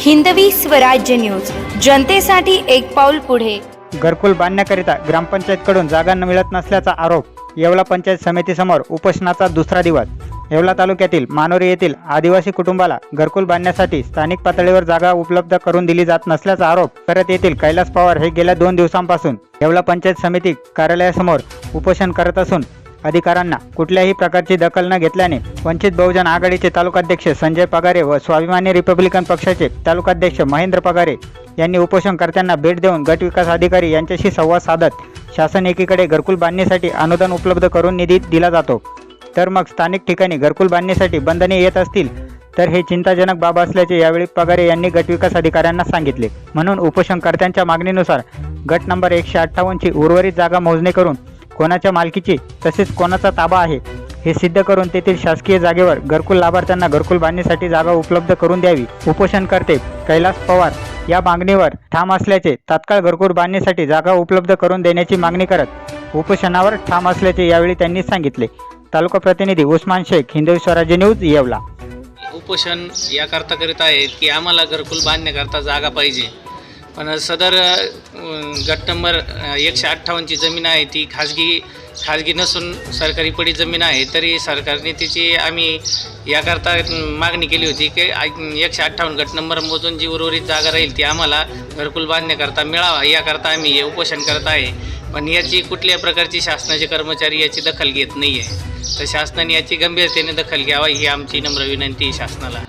Hindavi Swarajya news. जनतेसाठी एक पाऊल पुढे. घरकुल बांधण्याकरिता ग्रामपंचायतकडून जागा न मिळत नसल्याचा आरोप येवला पंचायत समितीसमोर उपोषणाचा दुसरा दिवस. येवला तालुक्यातील मानोरी येथील आदिवासी कुटुंबाला घरकुल बांधण्यासाठी स्थानिक पातळीवर जागा उपलब्ध करून दिली जात नसल्याचा आरोप करत येथील कैलास पवार हे गेल्या दोन दिवसांपासून येवला पंचायत समिती कार्यालयासमोर उपोषण करत असून अधिकाऱ्यांना कुठल्याही प्रकारची दखल न घेतल्याने वंचित बहुजन आघाडीचे तालुकाध्यक्ष संजय पगारे व स्वाभिमानी रिपब्लिकन पक्षाचे तालुकाध्यक्ष महेंद्र पगारे यांनी उपोषणकर्त्यांना भेट देऊन गट विकास अधिकारी यांच्याशी संवाद साधत शासन एकीकडे घरकुल बांधणीसाठी अनुदान उपलब्ध करून निधी दिला जातो. तर मग स्थानिक ठिकाणी घरकुल बांधणीसाठी बंधने येत असतील तर हे चिंताजनक बाब असल्याचे यावेळी पगारे यांनी गटविकास अधिकाऱ्यांना सांगितले. म्हणून उपोषणकर्त्यांच्या मागणीनुसार गट नंबर एकशे अठ्ठावन्नची उर्वरित जागा मोजणी करून कोणाच्या मालकीची तसेच कोणाचा ताबा आहे हे सिद्ध करून तेथील शासकीय जागेवर घरकुल लाभार्थ्यांना घरकुल बांधणीसाठी जागा उपलब्ध करून द्यावी. उपोषणकर्ते कैलास पवार या मागणीवर ठाम असल्याचे तात्काळ घरकुल बांधणीसाठी जागा उपलब्ध करून देण्याची मागणी करत उपोषणावर ठाम असल्याचे यावेळी त्यांनी सांगितले. तालुका प्रतिनिधी उस्मान शेख हिंदवी स्वराज्य न्यूज येवला. उपोषण याकरता करीत आहेत की आम्हाला घरकुल बांधण्याकरता जागा पाहिजे. पण सदर गट नंबर एकशे अठ्ठावन्नची जमीन आहे ती खाजगी खाजगी नसून सरकारी पडी जमीन आहे तरी सरकारने तिची आम्ही याकरता मागणी केली होती की एकशे अठ्ठावन्न गट नंबर मोजून जी उर्वरित जागा राहील ती आम्हाला घरकुल बांधण्याकरता मिळावा याकरता आम्ही हे उपोषण करत आहे. पण याची कुठल्या प्रकारची शासनाचे कर्मचारी याची दखल घेत नाही आहे तर शासनाने याची गंभीरतेने दखल घ्यावा ही आमची नम्र विनंती आहे शासनाला.